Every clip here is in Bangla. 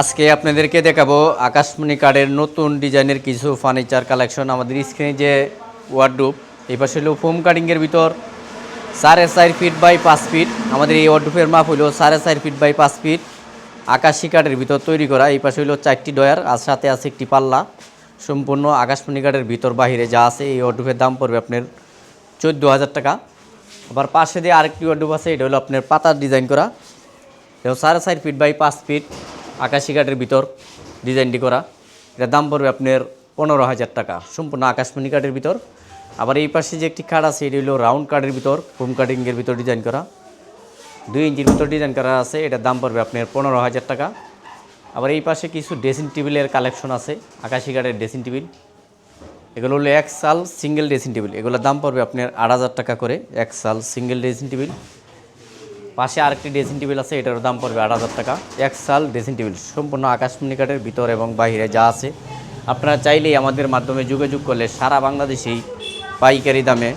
আজকে আপনাদেরকে দেখাবো আকাশমণি কার্ডের নতুন ডিজাইনের কিছু ফার্নিচার কালেকশন আমাদের স্ক্রিনে যে ওয়ার্ডরুপ এই পাশে হলো ফোম কাটিংয়ের ভিতর, সাড়ে চার ফিট বাই পাঁচ ফিট আমাদের এই ওয়ার্ডরুপের মাপ হলো সাড়ে চার ফিট বাই পাঁচ ফিট আকাশি কাঠের ভিতর তৈরি করা, এই পাশে হলো চারটি ডয়ার, আর সাথে আছে একটি পাল্লা, সম্পূর্ণ আকাশমণি কাঠের ভিতর বাহিরে যা আছে, এই ওয়ার্ডরুপের দাম পড়বে আপনার চোদ্দ হাজার টাকা। আবার পাশে দিয়ে আরেকটি ওয়ার্ডরুপ আছে, এটা হলো আপনার পাতার ডিজাইন করা সাড়ে চার ফিট বাই পাঁচ ফিট আকাশি কাঠের ভিতর ডিজাইনটি করা। এটার দাম পড়বে আপনার পনেরো হাজার টাকা। সম্পূর্ণ আকাশমণি কাঠের ভিতর। আবার এই পাশে যে একটি কাঠ আছে, এটি হলো রাউন্ড কাঠের ভিতর হোম কাটিংয়ের ভিতর ডিজাইন করা। দুই ইঞ্চির ভিতর ডিজাইন করা আছে, এটার দাম পড়বে আপনার পনেরো হাজার টাকা। আবার এই পাশে কিছু ড্রেসিং টেবিলের কালেকশন আছে, আকাশি কাঠের ড্রেসিং টেবিল এগুলো হলো এক সাল সিঙ্গেল ড্রেসিং টেবিল এগুলোর দাম পড়বে আপনার আট হাজার টাকা করে, এক সাল সিঙ্গেল ড্রেসিং টেবিল পাশে আরেকটি ড্রেসিং টেবিল আছে, এটার দাম পড়বে আট হাজার টাকা। এক সাল ড্রেসিং টেবিল, সম্পূর্ণ আকাশমণি কাঠের ভিতর এবং বাইরে যা আছে। আপনারা চাইলেই আমাদের মাধ্যমে যোগাযোগ করলে সারা বাংলাদেশেই পাইকারি দামে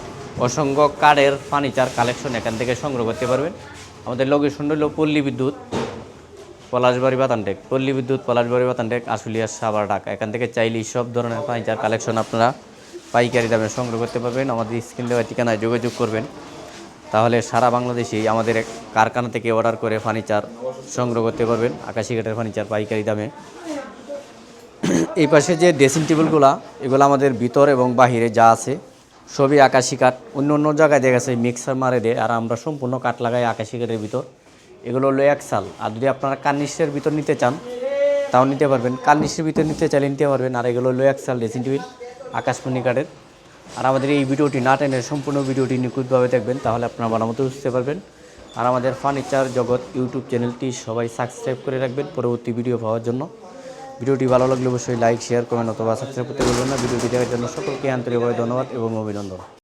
অসংখ্য কাঠের ফার্নিচার কালেকশন এখান থেকে সংগ্রহ করতে পারবেন। আমাদের লোকেশন হলো পল্লী বিদ্যুৎ, পলাশবাড়ি বাতানটেক পল্লী বিদ্যুৎ, পলাশবাড়ি বাতানটেক আশুলিয়া, সাভার, ঢাকা। এখান থেকে চাইলেই সব ধরনের ফার্নিচার কালেকশন আপনারা পাইকারি দামে সংগ্রহ করতে পারবেন। আমাদের স্ক্রিন দেওয়া ঠিকানায় যোগাযোগ করবেন। তাহলে সারা বাংলাদেশেই আমাদের কারখানা থেকে অর্ডার করে ফার্নিচার সংগ্রহ করতে পারবেন। আকাশি কাঠের ফার্নিচার পাইকারি দামে। এই পাশে যে ড্রেসিং টেবিলগুলো এগুলো আমাদের ভিতর এবং বাহিরে যা আছে, সবই আকাশি কাঠ। অন্য অন্য জায়গায় দেখা গেছে মিক্সার মারে দেয়, আর আমরা সম্পূর্ণ কাঠ লাগাই আকাশি কাঠের ভিতর। এগুলো হলো এক সাল। আর যদি আপনারা কার্নিশের ভিতর নিতে চান, তাও নিতে পারবেন। কার্নিশের ভিতর নিতে চাইলে নিতে পারবেন। আর এগুলো হলো এক সাল ড্রেসিং টেবিল আকাশমণি কাঠের। আর আমাদের এই ভিডিওটি না টেনে সম্পূর্ণ ভিডিওটি নিখুঁতভাবে দেখবেন, তাহলে আপনারা ভালো মতো বুঝতে পারবেন। আর আমাদের ফার্নিচার জগৎ ইউটিউব চ্যানেলটি সবাই সাবস্ক্রাইব করে রাখবেন পরবর্তী ভিডিও পাওয়ার জন্য। ভিডিওটি ভালো লাগলে অবশ্যই লাইক, শেয়ার, কমেন্ট অথবা সাবস্ক্রাইব করতে বলবেন না। ভিডিওটি দেখার জন্য সকলকে আন্তরিকভাবে ধন্যবাদ এবং অভিনন্দন।